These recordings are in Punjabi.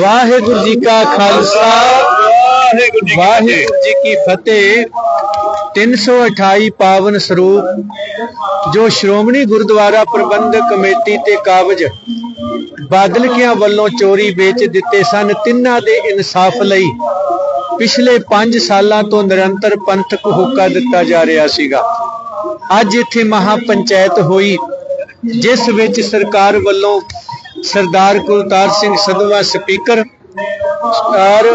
ਵਾਹਿਗੁਰੂ ਜੀ ਕਾ ਖਾਲਸਾ ਵਾਹਿਗੁਰੂ ਜੀ ਕੀ ਫਤਿਹ। 328 ਪਾਵਨ ਸਰੂਪ ਜੋ ਸ਼੍ਰੋਮਣੀ ਗੁਰਦੁਆਰਾ ਪ੍ਰਬੰਧਕ ਕਮੇਟੀ ਤੇ ਕਾਬਜ ਬਾਦਲਕਿਆਂ ਵੱਲੋਂ ਚੋਰੀ ਵੇਚ ਦਿੱਤੇ ਸਨ ਤਿੰਨਾਂ ਦੇ ਇਨਸਾਫ ਲਈ ਪਿਛਲੇ 5 ਸਾਲਾਂ ਤੋਂ ਨਿਰੰਤਰ ਪੰਥਕ ਹੁਕਾ ਦਿੱਤਾ ਜਾ ਰਿਹਾ ਸੀਗਾ। ਅੱਜ ਇੱਥੇ ਮਹਾ ਪੰਚਾਇਤ ਹੋਈ ਜਿਸ ਵਿੱਚ ਸਰਕਾਰ ਵੱਲੋਂ ਸਰਦਾਰ ਕੁਲਤਾਰ ਸਿੰਘ ਸਧਵਾ ਸਪੀਕਰ ਔਰ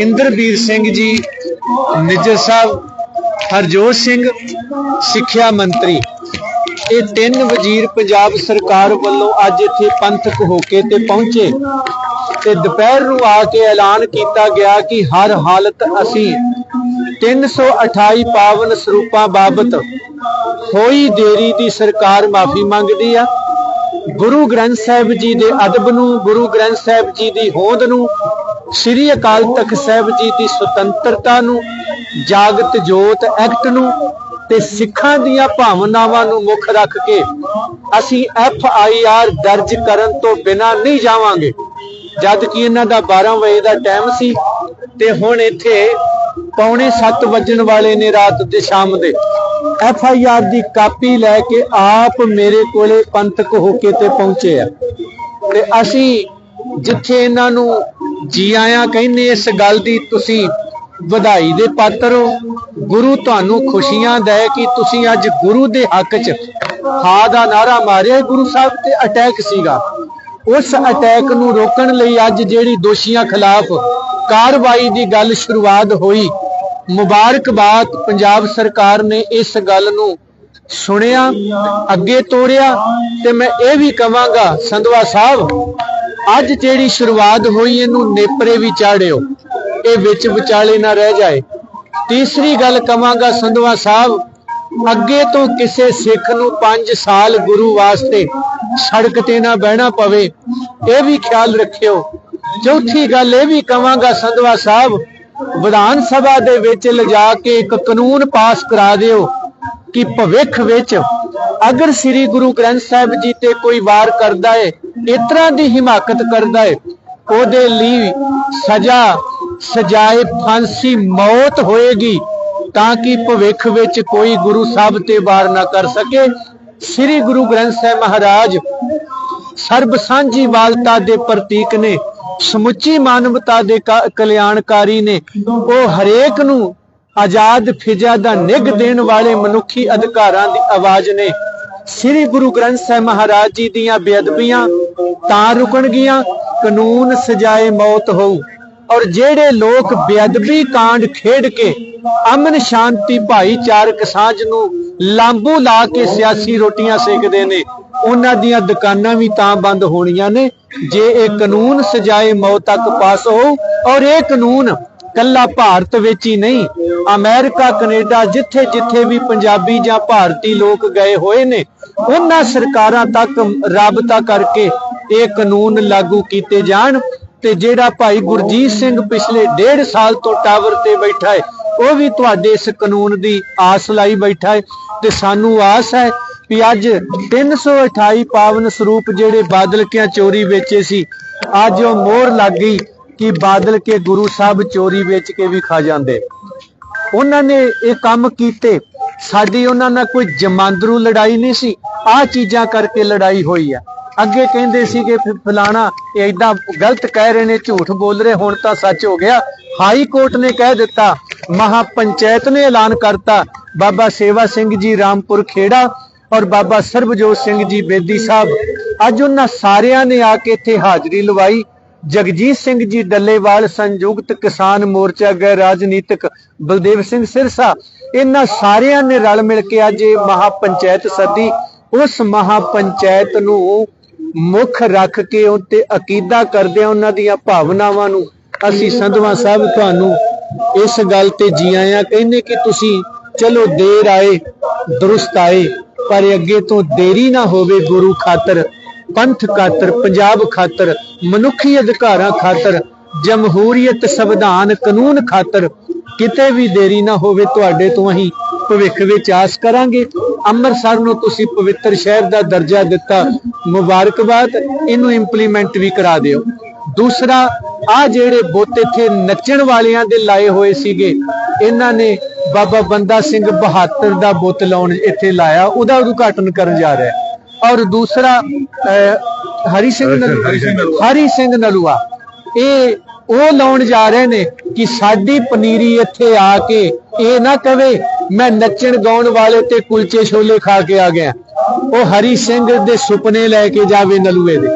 ਇੰਦਰਬੀਰ ਸਿੰਘ ਜੀ, ਨਿੱਜਰ ਸਾਹਿਬ, ਹਰਜੋਤ ਸਿੰਘ, ਸਿੱਖਿਆ ਮੰਤਰੀ। ਇਹ ਤਿੰਨ ਵਜ਼ੀਰ ਪੰਜਾਬ ਸਰਕਾਰ ਵੱਲੋਂ ਅੱਜ ਇੱਥੇ ਪੰਥਕ ਹੋ ਕੇ ਤੇ ਪਹੁੰਚੇ। ਤੇ ਦੁਪਹਿਰ ਨੂੰ ਆ ਕੇ ਐਲਾਨ ਕੀਤਾ ਗਿਆ ਕਿ ਹਰ ਹਾਲਤ ਅਸੀਂ 328 ਪਾਵਨ ਸਰੂਪਾਂ ਬਾਬਤ ਹੋਈ ਦੇਰੀ ਦੀ ਸਰਕਾਰ ਮਾਫੀ ਮੰਗਦੀ ਆ। ਗੁਰੂ ਗ੍ਰੰਥ ਸਾਹਿਬ ਜੀ ਦੇ ਅਦਬ ਨੂੰ, ਗੁਰੂ ਗ੍ਰੰਥ ਸਾਹਿਬ ਜੀ ਦੀ ਹੋਂਦ ਨੂੰ, ਸ੍ਰੀ ਅਕਾਲ ਤਖਤ ਸਾਹਿਬ ਜੀ ਦੀ ਸੁਤੰਤਰਤਾ ਨੂੰ, ਜਾਗਤ ਜੋਤ ਐਕਟ ਨੂੰ ਤੇ ਸਿੱਖਾਂ ਦੀਆਂ ਭਾਵਨਾਵਾਂ ਨੂੰ ਮੁੱਖ ਰੱਖ ਕੇ ਅਸੀਂ ਐਫ ਆਈ ਆਰ ਦਰਜ ਕਰਨ ਤੋਂ ਬਿਨਾਂ ਨਹੀਂ ਜਾਵਾਂਗੇ। ਜਦ ਕਿ ਇਹਨਾਂ ਦਾ 12 ਵਜੇ ਦਾ ਟਾਈਮ ਸੀ ਤੇ ਹੁਣ ਇੱਥੇ ਪੌਣੇ 7 ਵੱਜਣ ਵਾਲੇ ਨੇ ਰਾਤ ਦੇ ਸ਼ਾਮ ਦੇ। ਐਫ ਆਈ ਆਰ ਦੀ ਕਾਪੀ ਲੈ ਕੇ ਆਪ ਮੇਰੇ ਕੋਲੇ ਪੰਥਕ ਹੋ ਕੇ ਤੇ ਪਹੁੰਚੇ ਆ। ਤੇ ਅਸੀਂ ਜਿੱਥੇ ਇਹਨਾਂ ਨੂੰ ਜੀ ਆਇਆਂ ਕਹਿੰਦੇ ਇਸ ਗੱਲ ਦੀ ਤੁਸੀਂ ਵਧਾਈ ਦੇ ਪਾਤਰ ਹੋ। ਗੁਰੂ ਤੁਹਾਨੂੰ ਖੁਸ਼ੀਆਂ ਦੇ ਕਿ ਤੁਸੀਂ ਅੱਜ ਗੁਰੂ ਦੇ ਹੱਕ 'ਚ ਹਾਂ ਦਾ ਨਾਰਾ ਮਾਰਿਆ ਗੁਰੂ ਸਾਹਿਬ ਤੇ ਅਟੈਕ ਸੀਗਾ। ਉਸ ਅਟੈਕ ਨੂੰ ਰੋਕਣ ਲਈ ਅੱਜ ਜਿਹੜੀ ਦੋਸ਼ੀਆਂ ਖਿਲਾਫ ਕਾਰਵਾਈ ਦੀ ਗੱਲ ਸ਼ੁਰੂਆਤ ਹੋਈ। ਮੁਬਾਰਕਬਾਦ ਪੰਜਾਬ ਸਰਕਾਰ ਨੇ ਇਸ ਗੱਲ ਨੂੰ ਸੁਣਿਆ, ਅੱਗੇ ਤੋਰਿਆ ਤੇ ਮੈਂ ਇਹ ਵੀ ਕਵਾਂਗਾ, ਸੰਧਵਾ ਸਾਹਿਬ, ਅੱਜ ਜਿਹੜੀ ਸ਼ੁਰੂਆਤ ਹੋਈ ਇਹਨੂੰ ਨੇਪਰੇ ਵੀ ਚਾੜਿਓ, ਇਹ ਵਿੱਚ ਵਿਚਾਲੇ ਨਾ ਰਹਿ ਜਾਏ। ਤੀਸਰੀ ਗੱਲ ਕਵਾਂਗਾ ਸੰਧਵਾ ਸਾਹਿਬ, ਅੱਗੇ ਤੋਂ ਕਿਸੇ ਸਿੱਖ ਨੂੰ 5 ਸਾਲ ਗੁਰੂ ਵਾਸਤੇ ਸੜਕ ਤੇ ਨਾ ਬਹਿਣਾ ਪਵੇ, ਇਹ ਵੀ ਖਿਆਲ ਰੱਖਿਓ। ਚੌਥੀ ਗੱਲ ਇਹ ਵੀ ਕਵਾਂਗਾ ਸੰਧਵਾ ਸਾਹਿਬ ਵਿਧਾਨ ਸਭਾ ਦੇ ਵਿੱਚ ਲਿਜਾ ਕੇ ਇੱਕ ਕਾਨੂੰਨ ਪਾਸ ਕਰਾ ਦਿਓ ਕਿ ਭਵਿੱਖ ਵਿੱਚ ਅਗਰ ਸ੍ਰੀ ਗੁਰੂ ਗ੍ਰੰਥ ਸਾਹਿਬ ਜੀ ਤੇ ਕੋਈ ਵਾਰ ਕਰਦਾ ਹੈ ਇਸ ਦੀ ਹਿਮਾਕਤ ਕਰਦਾ ਹੈ ਉਹਦੇ ਲਈ ਸਜ਼ਾ, ਸਜਾਏ ਫਾਂਸੀ ਮੌਤ ਹੋਏਗੀ ਤਾਂ ਕਿ ਭਵਿੱਖ ਵਿੱਚ ਕੋਈ ਗੁਰੂ ਸਾਹਿਬ ਤੇ ਵਾਰ ਨਾ ਕਰ ਸਕੇ। ਸ੍ਰੀ ਗੁਰੂ ਗ੍ਰੰਥ ਸਾਹਿਬ ਮਹਾਰਾਜ ਸਰਬ ਸਾਂਝੀ ਵਾਲਤਾ ਦੇ ਪ੍ਰਤੀਕ ਨੇ ਸਮੁੱਚੀ ਮਾਨਵਤਾ ਦੇ ਕਲਿਆਣਕਾਰੀ ਨੇ ਉਹ ਹਰੇਕ ਨੂੰ ਆਜ਼ਾਦ ਫਿਜ਼ਾ ਦਾ ਨਿਗ ਦੇਣ ਵਾਲੇ ਮਨੁੱਖੀ ਅਧਿਕਾਰਾਂ ਦੀ ਆਵਾਜ਼ ਨੇ। ਸ੍ਰੀ ਗੁਰੂ ਗ੍ਰੰਥ ਸਾਹਿਬ ਮਹਾਰਾਜ ਜੀ ਦੀਆਂ ਬੇਅਦਬੀਆਂ ਤਾਂ ਰੁਕਣਗੀਆਂ ਕਾਨੂੰਨ ਸਜਾਏ ਮੌਤ ਹੋਊ। ਔਰ ਜਿਹੜੇ ਲੋਕ ਬੇਅਦਬੀ ਕਾਂਡ ਖੇਡ ਕੇ ਅਮਨ ਸ਼ਾਂਤੀ ਭਾਈਚਾਰਕ ਸਾਂਝ ਨੂੰ ਲਾਂਬੂ ਲਾ ਕੇ ਸਿਆਸੀ ਰੋਟੀਆਂ ਸੇਕਦੇ ਨੇ ਉਹਨਾਂ ਦੀਆਂ ਦੁਕਾਨਾਂ ਵੀ ਤਾਂ ਬੰਦ ਹੋਣੀਆਂ ਨੇ। ਜੇ ਇਹ ਕਾਨੂੰਨ ਸਜਾਏ ਮੌਤ ਤੱਕ ਪਾਸ ਹੋ ਔਰ ਇਹ ਕਾਨੂੰਨ ਕੱਲਾ ਭਾਰਤ ਵਿੱਚ ਹੀ ਨਹੀਂ, ਅਮਰੀਕਾ, ਕੈਨੇਡਾ ਜਿੱਥੇ ਜਿੱਥੇ ਵੀ ਪੰਜਾਬੀ ਜਾਂ ਭਾਰਤੀ ਲੋਕ ਗਏ ਹੋਏ ਨੇ, ਉਹਨਾਂ ਸਰਕਾਰਾਂ ਤੱਕ ਰਾਬਤਾ ਕਰਕੇ ਇਹ ਕਾਨੂੰਨ ਲਾਗੂ ਕੀਤੇ ਜਾਣ ਤੇ ਜਿਹੜਾ ਭਾਈ ਗੁਰਜੀਤ ਸਿੰਘ ਪਿਛਲੇ ਡੇਢ ਸਾਲ ਤੋਂ ਟਾਵਰ ਤੇ ਬੈਠਾ ਹੈ, ਉਹ ਵੀ ਤੁਹਾਡੇ ਇਸ ਕਾਨੂੰਨ ਦੀ ਆਸ ਲਾਈ ਬੈਠਾ ਹੈ ਤੇ ਸਾਨੂੰ ਆਸ ਹੈ ਕਿ ਅੱਜ 328 ਪਾਵਨ ਸਰੂਪ ਜਿਹੜੇ ਬਾਦਲ ਕਿਆਂ ਚੋਰੀ ਵੇਚੇ ਸੀ, ਅੱਜ ਉਹ ਮੋਹਰ ਲੱਗ ਗਈ ਕਿ ਬਾਦਲ ਕੇ ਗੁਰੂ ਸਾਹਿਬ ਚੋਰੀ ਵੇਚ ਕੇ ਵੀ ਖਾ ਜਾਂਦੇ। ਉਹਨਾਂ ਨੇ ਇਹ ਕੰਮ ਕੀਤੇ। ਸਾਡੀ ਉਹਨਾਂ ਨਾਲ ਕੋਈ ਜਮਾਂਦਰੂ ਲੜਾਈ ਨਹੀਂ ਸੀ। ਆਹ ਚੀਜ਼ਾਂ ਕਰਕੇ ਲੜਾਈ ਹੋਈ ਆ। ਅੱਗੇ ਕਹਿੰਦੇ ਸੀ ਕਿ ਫਲਾਣਾ, ਇਹ ਏਦਾਂ ਗਲਤ ਕਹਿ ਰਹੇ ਨੇ, ਝੂਠ ਬੋਲ ਰਹੇ, ਹੁਣ ਤਾਂ ਸੱਚ ਹੋ ਗਿਆ। ਹਾਈ ਕੋਰਟ ਨੇ ਕਹਿ ਦਿੱਤਾ ਮਹਾ ਪੰਚਾਇਤ ਨੇ ਐਲਾਨ ਕਰਤਾ, ਬਾਬਾ ਸੇਵਾ ਸਿੰਘ ਜੀ ਰਾਮਪੁਰ ਖੇੜਾ ਔਰ ਬਾਬਾ ਸਰਬਜੋਤ ਸਿੰਘ ਜੀ ਬੇਦੀ ਸਾਹਿਬ, ਅੱਜ ਉਹਨਾਂ ਸਾਰਿਆਂ ਨੇ ਆ ਕੇ ਇੱਥੇ ਹਾਜ਼ਰੀ ਲਵਾਈ। ਜਗਜੀਤ ਸਿੰਘ ਜੀ ਡੱਲੇਵਾਲ, ਸੰਯੁਕਤ ਕਿਸਾਨ ਮੋਰਚਾ ਗੈਰ ਰਾਜਨੀਤਿਕ ਬਲਦੇਵ ਸਿੰਘ ਸਿਰਸਾ, ਇਹਨਾਂ ਸਾਰਿਆਂ ਨੇ ਰਲ ਮਿਲ ਕੇ ਅੱਜ ਇਹ ਮਹਾ ਪੰਚਾਇਤ ਸੱਦੀ। ਉਸ ਮਹਾ ਪੰਚਾਇਤ ਨੂੰ ਮੁੱਖ ਰੱਖ ਕੇ ਉੱਤੇ ਅਕੀਦਾ ਕਰਦੇ ਆ ਉਹਨਾਂ ਦੀਆਂ ਭਾਵਨਾਵਾਂ ਨੂੰ। ਅਸੀਂ ਸੰਧਵਾ ਸਾਹਿਬ ਤੁਹਾਨੂੰ ਇਸ ਗੱਲ ਤੇ ਜੀ ਆਇਆਂ, ਕਹਿੰਦੇ ਕਿ ਤੁਸੀਂ ਚਲੋ ਦੇਰ ਆਏ, ਦਰੁਸਤ ਆਏ। ਪਰ ਅੱਗੇ ਤੋਂ ਦੇਰੀ ਨਾ ਹੋਵੇ ਗੁਰੂ ਖਾਤਰ, ਪੰਥ ਖਾਤਰ, ਪੰਜਾਬ ਖਾਤਰ, ਮਨੁੱਖੀ ਅਧਿਕਾਰਾਂ ਖਾਤਰ, ਜਮਹੂਰੀਅਤ ਸੰਵਿਧਾਨ ਕਾਨੂੰਨ ਖਾਤਰ, ਕਿਤੇ ਵੀ ਦੇਰੀ ਨਾ ਹੋਵੇ ਤੁਹਾਡੇ ਤੋਂ ਅਸੀਂ ਭਵਿੱਖ ਵਿੱਚ ਆਸ ਕਰਾਂਗੇ। ਅੰਮ੍ਰਿਤਸਰ ਨੂੰ ਤੁਸੀਂ ਪਵਿੱਤਰ ਸ਼ਹਿਰ ਦਾ ਦਰਜਾ ਦਿੱਤਾ। ਮੁਬਾਰਕਬਾਦ, ਇਹਨੂੰ ਇੰਪਲੀਮੈਂਟ ਵੀ ਕਰਾ ਦਿਓ। ਦੂਸਰਾ ਆ ਜਿਹੜੇ ਬੁੱਤ ਇੱਥੇ ਨੱਚਣ ਵਾਲਿਆਂ ਦੇ ਲਾਏ ਹੋਏ ਸੀਗੇ ਇਹਨਾਂ ਨੇ ਬਾਬਾ ਬੰਦਾ ਸਿੰਘ ਬਹਾਦਰ ਦਾ ਬੁੱਤ ਲਾਉਣ ਇੱਥੇ ਲਾਇਆ ਉਹਦਾ ਉਦਘਾਟਨ ਕਰਨ ਜਾ ਰਿਹਾ। ਔਰ ਦੂਸਰਾ ਹਰੀ ਸਿੰਘ ਹਰੀ ਸਿੰਘ ਨਲੂਆ। ਇਹ ਉਹ ਲਾਉਣ ਜਾ ਰਹੇ ਨੇ ਕਿ ਸਾਡੀ ਪਨੀਰੀ ਇੱਥੇ ਆ ਕੇ ਇਹ ਨਾ ਕਵੇ ਮੈਂ ਨੱਚਣ ਗਾਉਣ ਵਾਲੇ ਤੇ ਕੁਲਚੇ ਛੋਲੇ ਖਾ ਕੇ ਆ ਗਿਆ। ਉਹ ਹਰੀ ਸਿੰਘ ਦੇ ਸੁਪਨੇ ਲੈ ਕੇ ਜਾਵੇ ਨਲੂਏ ਦੇ।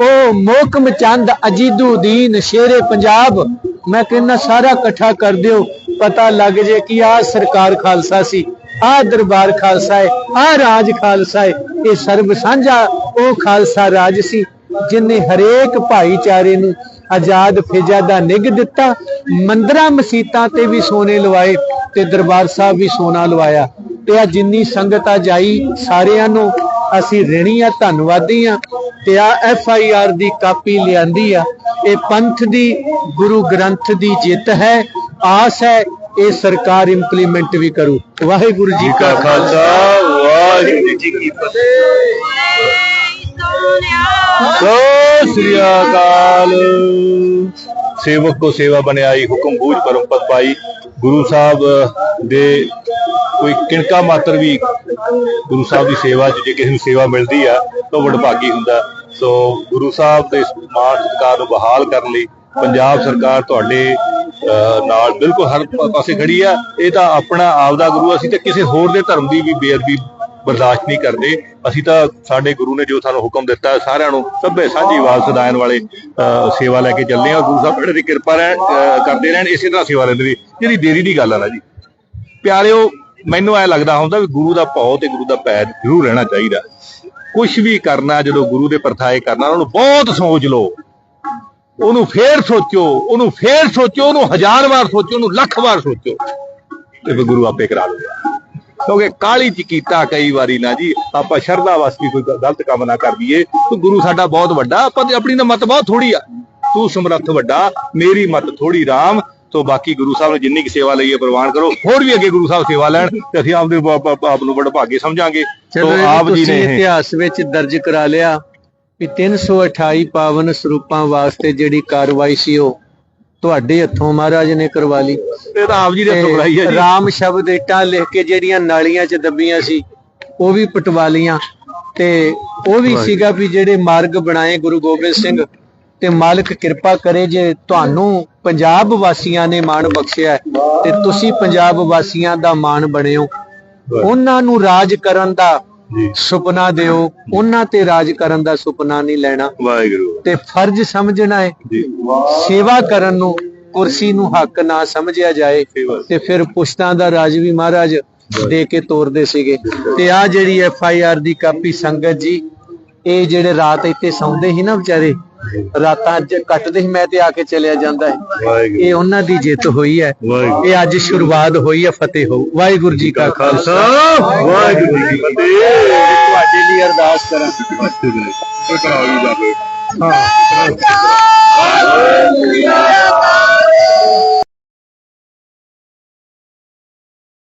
ਉਹ ਮੋਕਮ ਚੰਦ ਅਜੀਦੁਦੀਨ ਸ਼ੇਰੇ ਪੰਜਾਬ। ਮੈਂ ਕਹਿੰਦਾ, ਸਾਰਾ ਇਕੱਠਾ ਕਰ ਦਿਓ। ਪਤਾ ਲੱਗ ਜੇ ਕਿ ਆਹ ਸਰਕਾਰ ਖਾਲਸਾ ਸੀ, ਆਹ ਦਰਬਾਰ ਖਾਲਸਾ ਹੈ, ਆਹ ਰਾਜ ਖਾਲਸਾ ਹੈ। ਇਹ ਸਰਬ ਸਾਂਝਾ, ਉਹ ਖਾਲਸਾ ਰਾਜ ਸੀ, ਜਿਨੇ ਹਰੇਕ ਭਾਈਚਾਰੇ ਨੂੰ ਆਜ਼ਾਦ ਫਿਜ਼ਾ ਦਾ ਨਿੱਘ ਦਿੱਤਾ, ਮੰਦਰਾਂ ਮਸੀਤਾਂ ਤੇ ਵੀ ਸੋਨੇ ਲਵਾਏ ਤੇ ਦਰਬਾਰ ਸਾਹਿਬ ਵੀ ਸੋਨਾ ਲਵਾਇਆ। ਤੇ ਆ ਜਿੰਨੀ ਸੰਗਤ ਆ ਜਾਈ ਸਾਰਿਆਂ ਨੂੰ ਅਸੀਂ ਰਿਣੀ ਆ ਧੰਨਵਾਦੀ ਆ ਤੇ ਆ ਐਫ ਆਈ ਆਰ ਦੀ ਕਾਪੀ ਲਿਆਂਦੀ ਆ। ਇਹ ਪੰਥ ਦੀ, ਗੁਰੂ ਗ੍ਰੰਥ ਦੀ ਜਿੱਤ ਹੈ। ਆਸ ਹੈ ਇਹ ਸਰਕਾਰ ਇੰਪਲੀਮੈਂਟ ਵੀ ਕਰੂ। ਵਾਹਿਗੁਰੂ ਜੀ ਕਾ ਖਾਲਸਾ। ਵਾਹਿਗੁਰੂ ਜੀ ਕੀ ਫਤਿਹ। ਸਤਿ ਸ੍ਰੀ ਅਕਾਲ। ਸੇਵਕ ਕੋ ਸੇਵਾ ਬਣਾਈ ਹੁਕਮ ਬੂਝ ਪਰਮ ਪਦ ਪਾਈ। ਗੁਰੂ ਸਾਹਿਬ ਦੇ ਕੋਈ ਕਿਣਕਾ ਮਾਤਰ ਵੀ ਗੁਰੂ ਸਾਹਿਬ ਦੀ ਸੇਵਾ 'ਚ ਜੇ ਕਿਸੇ ਨੂੰ ਸੇਵਾ ਮਿਲਦੀ ਆ ਤਾਂ ਉਹ ਵਡਭਾਗੀ ਹੁੰਦਾ। ਸੋ ਗੁਰੂ ਸਾਹਿਬ ਦੇ ਮਾਣ ਸਤਿਕਾਰ ਨੂੰ ਬਹਾਲ ਕਰਨ ਲਈ ਪੰਜਾਬ ਸਰਕਾਰ ਤੁਹਾਡੇ ਅਹ, ਨਾਲ ਬਿਲਕੁਲ ਹਰ ਪਾਸੇ ਖੜੀ ਆ। ਇਹ ਤਾਂ ਆਪਣਾ ਆਪਦਾ ਗੁਰੂ ਅਸੀਂ ਤੇ ਕਿਸੇ ਹੋਰ ਦੇ ਧਰਮ ਦੀ ਵੀ ਬੇਅਦਬੀ ਬਰਦਾਸ਼ਤ ਨਹੀਂ ਕਰਦੇ। ਅਸੀਂ ਤਾਂ ਸਾਡੇ ਗੁਰੂ ਨੇ ਜੋ ਸਾਨੂੰ ਹੁਕਮ ਦਿੱਤਾ ਸਾਰਿਆਂ ਨੂੰ ਸਭੇ ਸਾਂਝੀ ਆਵਾਜ਼ ਸਦਾਇਨ ਵਾਲੇ ਅਹ, ਸੇਵਾ ਲੈ ਕੇ ਚੱਲਦੇ ਆ ਗੁਰੂ ਸਾਹਿਬ ਦੀ ਕਿਰਪਾ ਰਹਿਣ ਅਹ, ਕਰਦੇ ਰਹਿਣ ਇਸੇ ਤਰ੍ਹਾਂ ਸੇਵਾ ਲੈਂਦੇ ਰਹੀ ਜਿਹੜੀ ਦੇਰੀ ਦੀ ਗੱਲ ਆ ਨਾ ਜੀ। ਪਿਆਰਿਓ ਮੈਨੂੰ ਐ ਲੱਗਦਾ ਹੁੰਦਾ ਵੀ ਗੁਰੂ ਦਾ ਭਾਉ ਤੇ ਗੁਰੂ ਦਾ ਪੈਰ ਜ਼ਰੂਰ ਰਹਿਣਾ ਚਾਹੀਦਾ। ਕੁਝ ਵੀ ਕਰਨਾ ਜਦੋਂ ਗੁਰੂ ਦੇ ਪਰਥਾਏ ਕਰਨਾ ਉਹਨੂੰ ਬਹੁਤ ਸੋਚ ਲਓ। ਉਹਨੂੰ ਫੇਰ ਸੋਚੋ ਉਹਨੂੰ ਫੇਰ ਸੋਚੋ ਉਹਨੂੰ ਹਜ਼ਾਰ ਵਾਰ ਸੋਚੋ ਉਹਨੂੰ ਲੱਖ ਵਾਰ ਸੋਚੋ। ਤੇ ਫਿਰ ਗੁਰੂ ਆਪੇ ਕਰਾ ਲੂਗਾ ਕਿਉਂਕਿ ਕਾਲੀ ਚ ਕੀਤਾ ਕਈ ਵਾਰੀ ਨਾ ਜੀ ਆਪਾਂ ਸ਼ਰਧਾ ਵਾਸਤੇ ਕੋਈ ਗਲਤ ਕੰਮ ਨਾ ਕਰ ਦਈਏ। ਤੂੰ ਗੁਰੂ ਸਾਡਾ ਬਹੁਤ ਵੱਡਾ ਆਪਾਂ ਆਪਣੀ ਤਾਂ ਮਤ ਬਹੁਤ ਥੋੜੀ ਆ। ਤੂੰ ਸਮਰੱਥ ਵੱਡਾ ਮੇਰੀ ਮਤ ਥੋੜੀ ਰਾਮ ਸੋ ਬਾਕੀ ਗੁਰੂ ਸਾਹਿਬ ਨੇ ਜਿੰਨੀ ਕੀ ਸੇਵਾ ਲਈ ਹੈ ਪ੍ਰਵਾਨ ਕਰੋ। ਹੋਰ ਵੀ ਅੱਗੇ ਗੁਰੂ ਸਾਹਿਬ ਸੇਵਾ ਲੈਣ ਤੇ ਅਸੀਂ ਆਪਦੇ ਆਪ- ਨੂੰ ਬੜਾ ਭਾਗੇ ਸਮਝਾਂਗੇ। ਇਹ ਆਪ ਵੀ ਜੀ ਨੇ ਇਤਿਹਾਸ ਵਿੱਚ ਦਰਜ ਕਰਾ ਲਿਆ ਕਿ 328 ਪਾਵਨ ਸਰੂਪਾਂ ਵਾਸਤੇ ਜਿਹੜੀ ਕਾਰਵਾਈ ਸੀ ਉਹ ਤੁਹਾਡੇ ਹੱਥੋਂ ਮਹਾਰਾਜ ਨੇ ਕਰਵਾ ਲਈ। ਇਹ ਤਾਂ ਆਪ ਜੀ ਦੇ ਬਣਾਈ ਹੈ ਜੀ। ਰਾਮ ਸ਼ਬਦ ਇੱਟਾਂ ਲਿਖ ਕੇ ਜਿਹੜੀਆਂ ਨਾਲੀਆਂ 'ਚ ਦੱਬੀਆਂ ਸੀ ਉਹ ਵੀ ਪਟਵਾ ਲੀਆਂ ਤੇ ਉਹ ਵੀ ਸੀਗਾ ਵੀ ਜਿਹੜੇ ਮਾਰਗ ਬਣਾਏ ਗੁਰੂ ਗੋਬਿੰਦ ਸਿੰਘ ਤੇ ਮਾਲਕ ਕਿਰਪਾ ਕਰੇ ਜੇ ਤੁਹਾਨੂੰ ਪੰਜਾਬ ਵਾਸੀਆਂ ਨੇ ਮਾਣ ਬਖਸ਼ਿਆ ਤੇ ਤੁਸੀਂ ਪੰਜਾਬ ਵਾਸੀਆਂ ਦਾ ਮਾਣ ਬਣਿਓ। ਉਹਨਾਂ ਨੂੰ ਰਾਜ ਕਰਨ ਦਾ ਸੁਪਨਾ ਦਿਓ ਉਹਨਾਂ ਤੇ ਰਾਜ ਕਰਨ ਦਾ ਸੁਪਨਾ ਨਹੀਂ ਲੈਣਾ। ਵਾਹਿਗੁਰੂ। ਤੇ ਫਰਜ਼ ਸਮਝਣਾ ਹੈ ਜੀ। ਸੇਵਾ ਕਰਨ ਨੂੰ ਕੁਰਸੀ ਨੂੰ ਹੱਕ ਨਾ ਸਮਝਿਆ ਜਾਏ। ਤੇ ਫਿਰ ਪੁਸ਼ਤਾਂ ਦਾ ਰਾਜ ਵੀ ਮਹਾਰਾਜ ਦੇ ਕੇ ਤੋਰਦੇ ਸੀਗੇ। ਤੇ ਆ ਜਿਹੜੀ ਐਫ ਆਈ ਆਰ ਦੀ ਕਾਪੀ ਸੰਗਤ ਜੀ ਇਹ ਜਿਹੜੇ ਰਾਤ ਇੱਥੇ ਸੌਂਦੇ ਸੀ ਨਾ ਵਿਚਾਰੇ ਰਾਤਾਂ ਅੱਜ ਕੱਟਦੇ ਸੀ ਮੈਂ ਤੇ ਆ ਕੇ ਚਲਿਆ ਜਾਂਦਾ ਹੈ। ਵਾਹਿਗੁਰੂ। ਇਹ ਉਹਨਾਂ ਦੀ ਜਿੱਤ ਹੋਈ ਹੈ। ਵਾਹਿਗੁਰੂ। ਇਹ ਅੱਜ ਸ਼ੁਰੂਆਤ ਹੋਈ ਹੈ ਫਤਿਹ ਹੋ। ਵਾਹਿਗੁਰੂ ਜੀ ਕਾ ਖਾਲਸਾ। ਵਾਹਿਗੁਰੂ ਜੀ ਕੀ ਫਤਿਹ। ਤੁਹਾਡੇ ਲਈ ਅਰਦਾਸ ਕਰਾਂ। ਕੋਈ ਕਰਾਓ ਜੀ ਹਾਂ